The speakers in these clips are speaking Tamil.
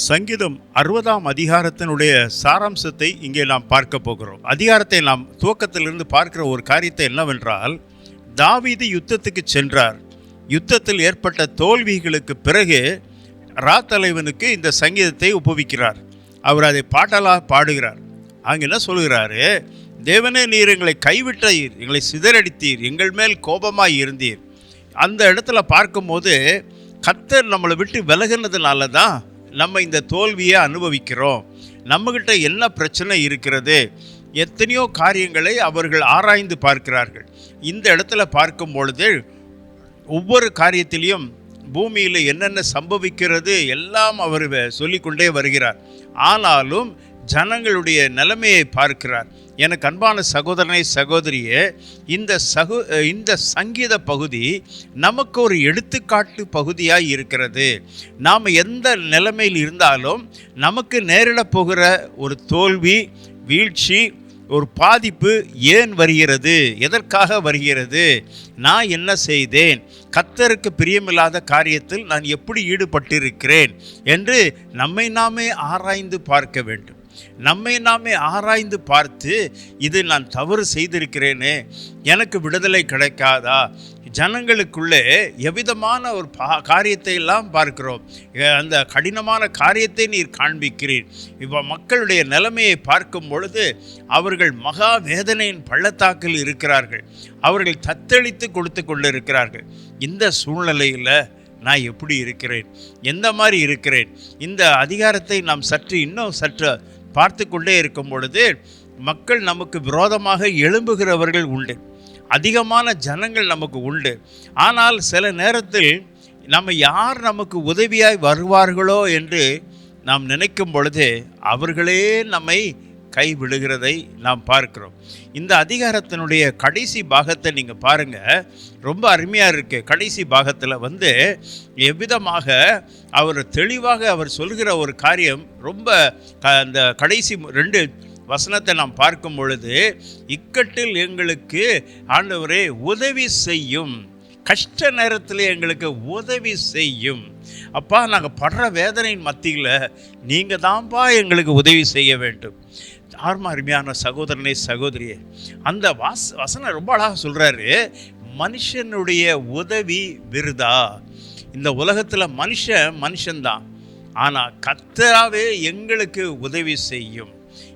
சங்கீதம் அறுபதாம் அதிகாரத்தினுடைய சாராம்சத்தை இங்கே நாம் பார்க்க போகிறோம். அதிகாரத்தை நாம் துவக்கத்திலிருந்து பார்க்கிற ஒரு காரியத்தை என்னவென்றால் தாவீது யுத்தத்துக்கு சென்றார். யுத்தத்தில் ஏற்பட்ட தோல்விகளுக்கு பிறகு ராத்தலைவனுக்கு இந்த சங்கீதத்தை ஒப்புவிக்கிறார் அவர் அதை பாட்டலாக பாடுகிறார். அங்கே என்ன சொல்கிறாரு? தேவனே நீர் எங்களை கைவிட்டீர் எங்களை சிதறடித்தீர் எங்கள் மேல் கோபமாக இருந்தீர். அந்த இடத்துல பார்க்கும்போது கத்தர் நம்மளை விட்டு விலகினதுனால தான் நம்ம இந்த தோல்வியை அனுபவிக்கிறோம். நம்மக்கிட்ட என்ன பிரச்சனை இருக்கிறது? எத்தனையோ காரியங்களை அவர்கள் ஆராய்ந்து பார்க்கிறார்கள். இந்த இடத்துல பார்க்கும் பொழுது ஒவ்வொரு காரியத்திலையும் பூமியில் என்னென்ன சம்பவிக்கிறது எல்லாம் அவர் சொல்லிக்கொண்டே வருகிறார். ஆனாலும் ஜனங்களுடைய நிலைமையை பார்க்கிறார். எனக்கு அன்பான சகோதரனை சகோதரியே இந்த சகு இந்த சங்கீத பகுதி நமக்கு ஒரு எடுத்துக்காட்டு பகுதியாக இருக்கிறது. நாம் எந்த நிலைமையில் இருந்தாலும் நமக்கு நேரிடப் போகிற ஒரு தோல்வி வீழ்ச்சி ஒரு பாதிப்பு ஏன் வருகிறது? எதற்காக வருகிறது? நான் என்ன செய்தேன்? கத்தருக்கு பிரியமில்லாத காரியத்தில் நான் எப்படி ஈடுபட்டிருக்கிறேன்? என்று நம்மை நாமே ஆராய்ந்து பார்க்க வேண்டும். நம்மை நாமே ஆராய்ந்து பார்த்து இது நான் தவறு செய்திருக்கிறேனே எனக்கு விடுதலை கிடைக்காதா? ஜனங்களுக்குள்ளே எவ்விதமான ஒரு பா காரியத்தை எல்லாம் பார்க்கிறோம் அந்த கடினமான காரியத்தை நீர் காண்பிக்கிறீர். இப்போ மக்களுடைய நிலைமையை பார்க்கும் பொழுது அவர்கள் மகா வேதனையின் பள்ளத்தாக்கில் இருக்கிறார்கள். அவர்கள் தத்தளித்து கொடுத்து கொண்டு இருக்கிறார்கள் இந்த சூழ்நிலையில் நான் எப்படி இருக்கிறேன்? எந்த மாதிரி இருக்கிறேன்? இந்த அதிகாரத்தை நாம் சற்று இன்னும் சற்று பார்த்து கொண்டே இருக்கும் பொழுது மக்கள் நமக்கு விரோதமாக எழும்புகிறவர்கள் உண்டு. அதிகமான ஜனங்கள் நமக்கு உண்டு. ஆனால் சில நேரத்தில் நம்ம யார் நமக்கு உதவியாய் வருவார்களோ என்று நாம் நினைக்கும் பொழுது அவர்களே நம்மை கைவிடுகிறதை நாம் பார்க்கிறோம். இந்த அதிகாரத்தினுடைய கடைசி பாகத்தை நீங்கள் பாருங்கள் ரொம்ப அருமையாக இருக்குது கடைசி பாகத்தில் வந்து எவ்விதமாக அவர் தெளிவாக அவர் சொல்கிற ஒரு காரியம் ரொம்ப க- அந்த கடைசி ரெண்டு வசனத்தை நாம் பார்க்கும் பொழுது இக்கட்டில் எங்களுக்கு ஆண்டவரே உதவி செய்யும். கஷ்ட நேரத்தில் எங்களுக்கு உதவி செய்யும். அப்பா நாங்கள் படுற வேதனையின் மத்தியில் நீங்கள் தான்ப்பா எங்களுக்கு உதவி செய்ய வேண்டும். ஆர்மா அருமையான சகோதரனே சகோதரியே அந்த வாஸ் வசனம் ரொம்ப அழகாக சொல்கிறாரு மனுஷனுடைய உதவி விருதா? இந்த உலகத்தில் மனுஷன் மனுஷன்தான் ஆனால் கத்தராவே எங்களுக்கு உதவி செய்யும்.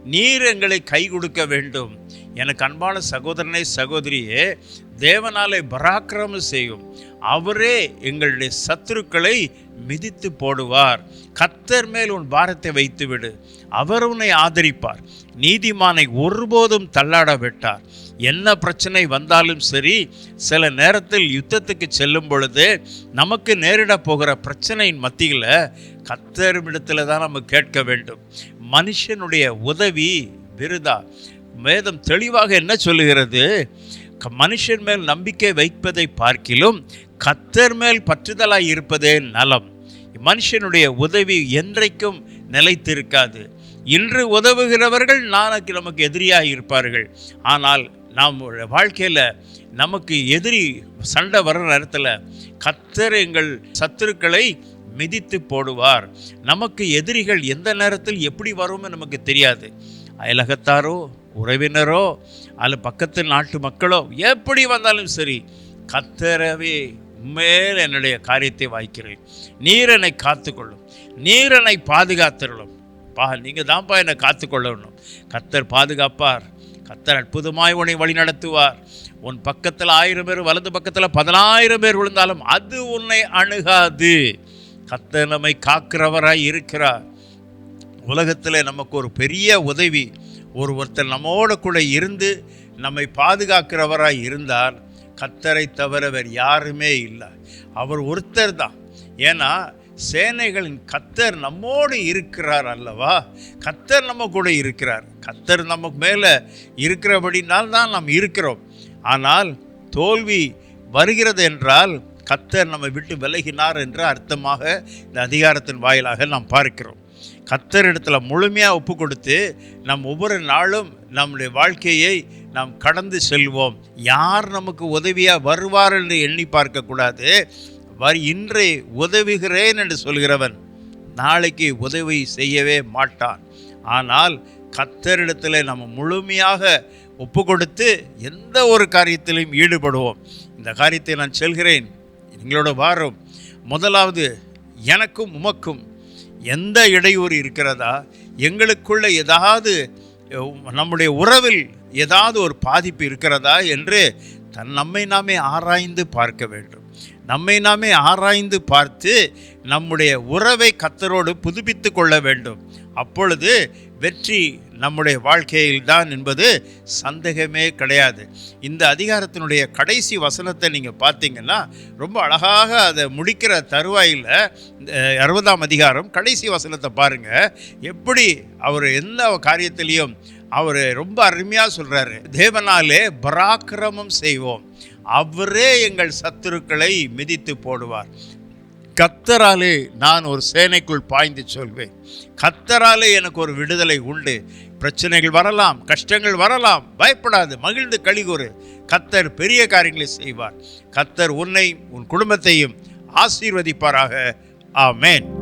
நீர் எங்களை கை கொடுக்க வேண்டும். எனக்கு அன்பான சகோதரனை சகோதரியே தேவனாலே பராக்கிரமம் செய்யும். அவரே எங்களுடைய சத்துருக்களை மிதித்து போடுவார். கத்தர் மேல் உன் பாரத்தை வைத்துவிடு. அவர் உன்னை ஆதரிப்பார். நீதிமானை ஒருபோதும் தள்ளாட விட்டார் என்ன பிரச்சனை வந்தாலும் சரி சில நேரத்தில் யுத்தத்துக்கு செல்லும் பொழுது நமக்கு நேரிட போகிற பிரச்சனையின் மத்தியில் கத்தரிடத்தில் தான் நம்ம கேட்க வேண்டும். மனுஷனுடைய உதவி விருதா? வேதம் தெளிவாக என்ன சொல்லுகிறது? க- மனுஷன் மேல் நம்பிக்கை வைப்பதை பார்க்கிலும் கத்தர் மேல் பற்றுதலாய் இருப்பதே நலம். மனுஷனுடைய உதவி என்றைக்கும் நிலைத்திருக்காது. இன்று உதவுகிறவர்கள் நாளைக்கு நமக்கு எதிரியாக இருப்பார்கள். ஆனால் நாம் வாழ்க்கையில் நமக்கு எதிரி சண்டை வர்ற நேரத்தில் கத்தர் எங்கள் சத்துருக்களை மிதித்து போடுவார். நமக்கு எதிரிகள் எந்த நேரத்தில் எப்படி வரும்னு நமக்கு தெரியாது. அயலகத்தாரோ உறவினரோ அல்ல பக்கத்து நாட்டு மக்களோ எப்படி வந்தாலும் சரி கத்தரவே மேல் என்னுடைய காரியத்தை வாய்க்கிறேன். நீரனை காத்துக்கொள்ளும். நீரனை பாதுகாத்துள்ளும் பா நீங்கள் தான்ப்பா என்னை காத்துக்கொள்ளணும். கத்தர் பாதுகாப்பார். கத்தர் அற்புதமாய் உன்னை வழி நடத்துவார். உன் பக்கத்தில் ஆயிரம் பேர் வலது பக்கத்தில் பதினாயிரம் பேர் விழுந்தாலும் அது உன்னை அணுகாது. கத்தர் நம்மை காக்கிறவராய் இருக்கிறார். உலகத்தில் நமக்கு ஒரு பெரிய உதவி. ஒரு ஒருத்தர் நம்மோட கூட இருந்து நம்மை பாதுகாக்கிறவராய் இருந்தால் கத்தரை தவிர வேறு யாருமே இல்லை. அவர் ஒருத்தர் தான். ஏன்னா சேனைகளின் கத்தர் நம்மோடு இருக்கிறார் அல்லவா? கத்தர் நம்ம கூட இருக்கிறார். கத்தர் நமக்கு மேலே இருக்கிறபடினால் தான் நாம் இருக்கிறோம். ஆனால் தோல்வி வருகிறது என்றால் கத்தர் நம்மை விட்டு விலகினார் என்று அர்த்தமாக இந்த அதிகாரத்தின் வாயிலாக நாம் பார்க்கிறோம். கத்தரிடத்தில் முழுமையாக ஒப்பு கொடுத்து நம் ஒவ்வொரு நாளும் நம்முடைய வாழ்க்கையை நாம் கடந்து செல்வோம். யார் நமக்கு உதவியாக வருவார் என்று எண்ணி பார்க்கக்கூடாது. வரி இன்றே உதவுகிறேன் என்று சொல்கிறவன் நாளைக்கு உதவி செய்யவே மாட்டான். ஆனால் கத்தரிடத்தில் நம்ம முழுமையாக ஒப்பு கொடுத்து எந்த ஒரு காரியத்திலையும் ஈடுபடுவோம். இந்த காரியத்தை நான் செல்கிறேன். எங்களோட வாரம். முதலாவது எனக்கும் உமக்கும் எந்த இடையூறு இருக்கிறதா? எங்களுக்குள்ள ஏதாவது நம்முடைய உறவில் ஏதாவது ஒரு பாதிப்பு இருக்கிறதா? என்று தன் நம்மை நாமே ஆராய்ந்து பார்க்க வேண்டும். நம்மை நாமே ஆராய்ந்து பார்த்து நம்முடைய உறவை கத்தரோடு புதுப்பித்து கொள்ள வேண்டும். அப்பொழுது வெற்றி நம்முடைய வாழ்க்கையில் தான் என்பது சந்தேகமே கிடையாது. இந்த அதிகாரத்தினுடைய கடைசி வசனத்தை நீங்கள் பார்த்தீங்கன்னா ரொம்ப அழகாக அதை முடிக்கிற தருவாயில் அறுபதாம் அதிகாரம் கடைசி வசனத்தை பாருங்கள் எப்படி அவர் எந்த காரியத்திலையும் அவர் ரொம்ப அருமையாக சொல்கிறாரு தேவனாலே பராக்கிரமம் செய்வோம். அவரே எங்கள் சத்துருக்களை மிதித்து போடுவார். கத்தராலே நான் ஒரு சேனைக்குள் பாய்ந்து சொல்வேன். கத்தராலே எனக்கு ஒரு விடுதலை உண்டு. பிரச்சனைகள் வரலாம் கஷ்டங்கள் வரலாம் பயப்படாது மகிழ்ந்து கழிகூறு. கத்தர் பெரிய காரியங்களை செய்வார். கத்தர் உன்னை உன் குடும்பத்தையும் ஆசீர்வதிப்பாராக. ஆமேன்.